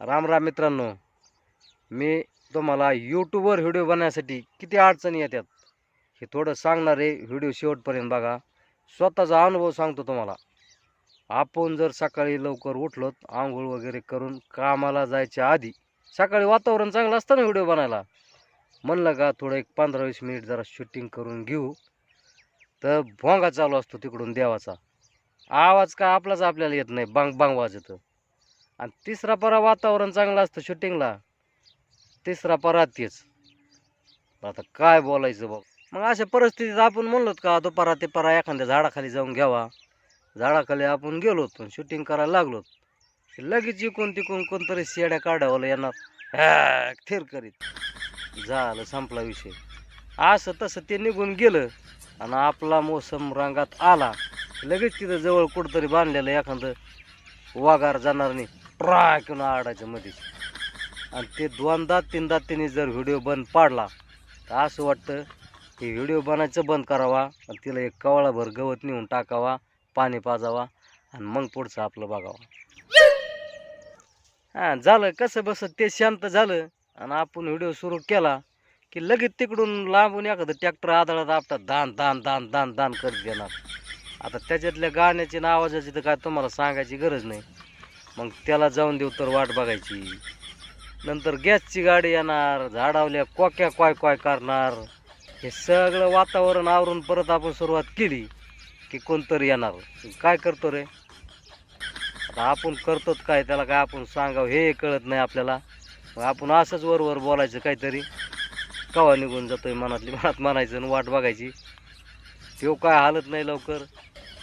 राम राम मित्रांनो मी तुम्हाला यूट्यूबवर व्हिडिओ बनवण्यासाठी किती अडचणी येतात हे थोडं सांगणार आहे. व्हिडिओ शेवटपर्यंत बघा. स्वतःचा अनुभव सांगतो तुम्हाला. आपण जर सकाळी लवकर उठलोत आंघोळ वगैरे करून कामाला जायच्या आधी सकाळी वातावरण चांगलं असतं ना व्हिडिओ बनायला. म्हणलं का थोडं एक पंधरा वीस मिनिट जरा शूटिंग करून घेऊ. तर भोंगा चालू असतो तिकडून देवाचा. आवाज का आपलाच आपल्याला येत नाही. बांग बांग वाजतं. आणि तिसरा परा वातावरण चांगलं असतं शूटिंगला तिसरा परा तेच. आता काय बोलायचं बघ. मग अशा परिस्थितीत आपण म्हणलोत का तो परा ते परा एखाद्या झाडाखाली जाऊन घ्यावा. झाडाखाली आपण गेलो पण शूटिंग करायला लागलो लगेच इकून तिकून कोणतरी शेड्या काढावं येणार. थेर करीत. झालं संपला विषय. असं तसं ते निघून गेलं आणि आपला मोसम रंगात आला. लगेच तिथं जवळ कुठंतरी बांधलेलं एखादं वाघार जाणार नाही. ट्राय आडायचं मध्ये आणि ते दोनदा तीनदा तिने जर व्हिडिओ बंद पाडला तर असं वाटतं की व्हिडिओ बनायचं बंद करावा आणि तिला एक कवळाभर गवत नेऊन टाकावा पाणी पाजावा आणि मग पुढचं आपलं बघावं. हां झालं कसं बसं ते शांत झालं आणि आपण व्हिडिओ सुरू केला की लगेच तिकडून लांबून एखादं ट्रॅक्टर आदळात आपटा दान दान दान दान दान करत देणार आता त्याच्यातल्या गाण्याची आणि आवाजाची तर काय तुम्हाला सांगायची गरज नाही. मग त्याला जाऊन देऊ तर वाट बघायची. नंतर गॅसची गाडी येणार झाडावल्या कोक्या काय कॉय करणार. हे सगळं वातावरण आवरून परत आपण सुरुवात केली की कोणतरी येणार. काय करतो रे? आता आपण करतोच काय? त्याला काय आपण सांगावं हे कळत नाही आपल्याला. मग आपण असंच वरवर बोलायचं काहीतरी. कवा निघून जातोय मनातली? मनात म्हणायचं आणि वाट बघायची. तो काय हालत नाही लवकर.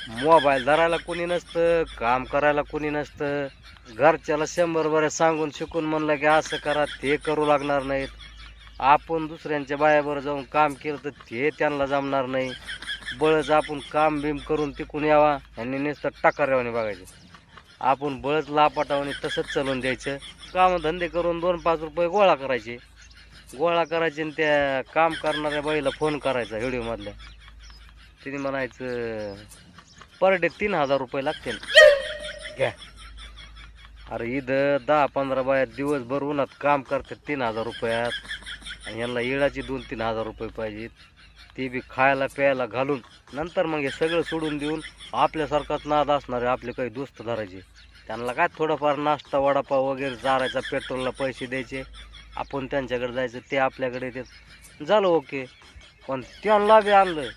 मोबाईल धरायला कोणी नसतं काम करायला कोणी नसतं. घरच्याला शंभर बरे सांगून शिकून म्हणलं की असं करा ते करू लागणार नाहीत. आपण दुसऱ्यांच्या बायाबरोबर जाऊन काम केलं तर ते त्यांना जमणार नाही. बळच आपण काम बिम करून तिकून यावा यांनी नुसतं टाकाऱ्यावाने बघायचं. आपण बळच लापाटावाने तसंच चालवून द्यायचं. कामधंदे करून दोन पाच रुपये गोळा करायचे. गोळा करायचे आणि त्या काम करणाऱ्या बाईला फोन करायचा व्हिडिओमधल्या तिने म्हणायचं पर डे तीन हजार रुपये लागतील. घ्या. अरे इथं दहा पंधरा बायात दिवसभर उन्हात काम करतात तीन हजार रुपयात. आणि यांना इळाची दोन तीन हजार रुपये पाहिजेत. ते बी खायला प्यायला घालून नंतर मग हे सगळं सोडून देऊन आपल्यासारखाच नाद असणारे आपले काही दोस्त धरायचे. त्यांना काय थोडंफार नाश्ता वडापाव वगैरे चारायचा पेट्रोलला पैसे द्यायचे. आपण त्यांच्याकडे जायचं ते आपल्याकडे येतात. झालं ओके. पण त्यांना बी आणलं.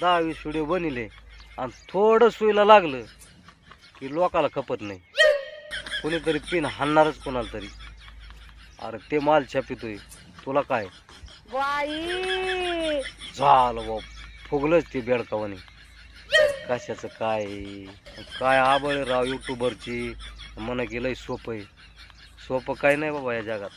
दहा वीस व्हिडिओ बनले आणि थोडं सुईला लागलं की लोकाला खपत नाही. कोणीतरी पिन हाणणारच कोणाला तरी. अरे ते माल छापितोय. तुला काय? बाई! झालं बाप फुगलंच ते बेडकावाने. कशाचं काय? काय आबळ राव युट्यूबरची म्हणा की लय सोपं आहे. सोपं काय नाही बाबा या जगात.